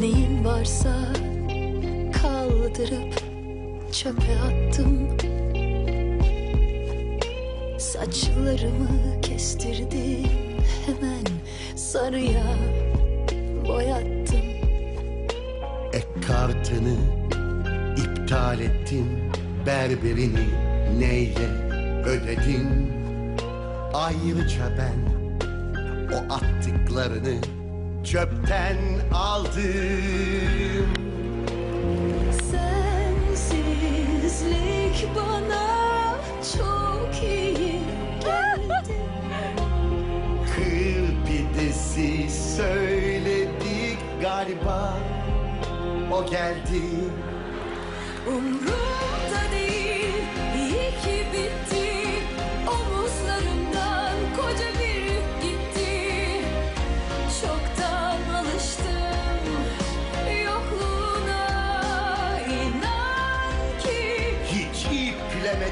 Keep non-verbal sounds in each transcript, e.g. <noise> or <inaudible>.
Neyin varsa kaldırıp çöpe attım. Saçlarımı kestirdim hemen sarıya boyattım. Ek iptal ettin Berberini neyle ödedin? Ayrıca ben o attıklarını çöpten aldım. Sensizlik bana çok iyi geldi. Kır pidesi söyledik galiba. O geldi. Umrumda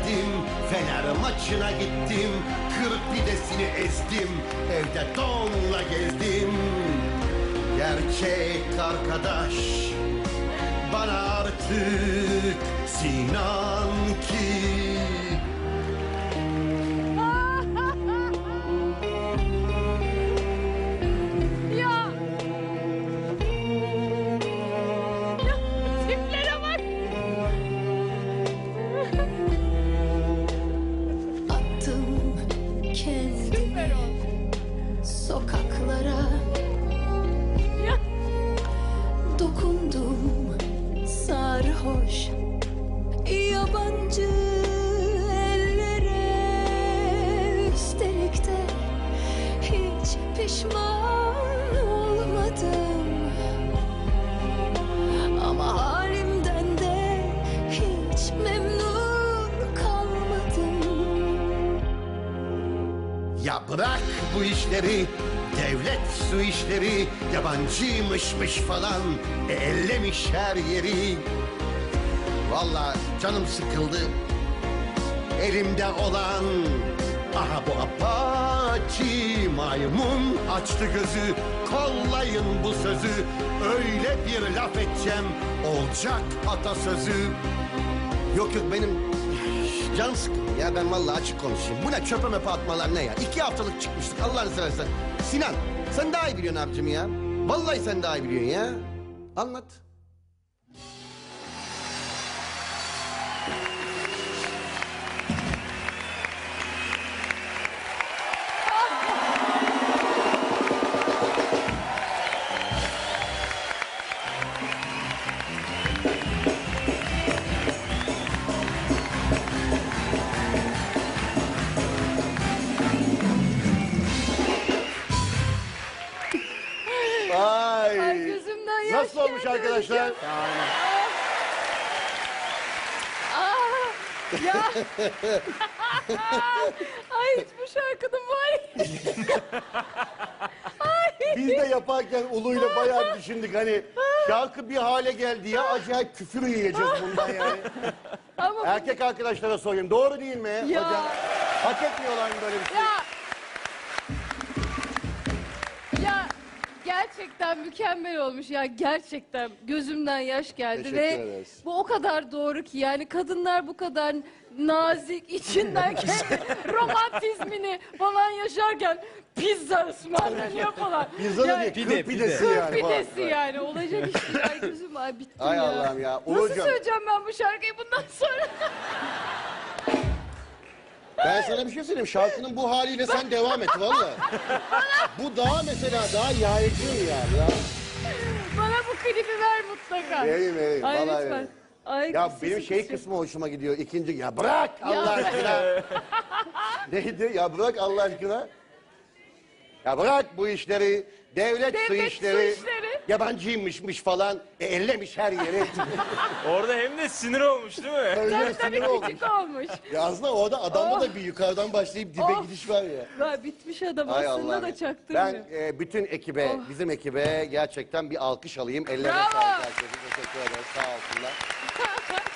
iplemedim Fener maçına gittim Kır pidesini ezdim Evde donla gezdim. Gerçek arkadaş Bana artık Sinan ki kendimi sokaklara Ya bırak bu işleri Devlet su işleri Yabancıymışmış falan e, Ellemiş her yeri. Vallahi canım sıkıldı Elimde olan Aha bu apaçi maymun açtı gözü Kollayın bu sözü Öyle bir laf edeceğim Olacak atasözü. Yok yok benim can sıkıldı ya ben vallahi açık konuşayım. Bu ne çöpe möpe atmalar ne ya? İki haftalık çıkmıştık Allah'ını seversen. Sinan sen daha iyi biliyorsun abicim ya. Vallahi sen daha iyi biliyorsun ya. Anlat. Nasıl olmuş arkadaşlar? hocam. Aa, ya. <laughs> Ay hiç bu şarkının var. <laughs> Biz de yaparken Ulu'yla bayağı düşündük hani şarkı bir hale geldi ya acayip küfür yiyeceğiz bundan yani. Ama Erkek arkadaşlara sorayım doğru değil mi Ya. hocam? Hak etmiyorlar mı böyle bir şey? Ya gerçekten mükemmel olmuş ya gerçekten gözümden yaş geldi Teşekkür ve ederiz. bu o kadar doğru ki yani kadınlar bu kadar nazik içinden kendi <laughs> romantizmini falan yaşarken pizza ısmarlanıyor falan. Pizza da Yani- değil, kır pidesi Kır yani. pidesi yani olacak iş değil. Ay gözüm ay bittim Ay ya. Allah'ım ya. Nasıl Ulucuğum. söyleyeceğim ben bu şarkıyı bundan sonra? Sana bir şey söyleyeyim. Şarkının bu haliyle sen devam et valla. bu daha mesela daha yaygın yani. Ya, Bana bu klibi ver mutlaka. Vereyim, vereyim. Ay Vallahi lütfen. vereyim. Ay, ya sesi benim şey kısmı hoşuma gidiyor. İkinci ya bırak Allah aşkına. <laughs> Neydi? Ya bırak Allah aşkına. Ya bırak bu işleri. Devlet, su Devlet su işleri. işleri. Yabancıymışmış falan. E, ellemiş her yeri. <laughs> Orada hem de sinir olmuş değil mi? Öyle Tabii bir tabii sinir olmuş. küçük olmuş. Ya aslında orada adamda da bir yukarıdan başlayıp dibe Of. gidiş var ya. Ya bitmiş adam Ay aslında Allah'ım. da çaktırmıyor. Ben e, bütün ekibe, bizim ekibe gerçekten bir alkış alayım. Ellerine Bravo. sağlık herkese. Teşekkür ederiz. Sağ olsunlar. <laughs>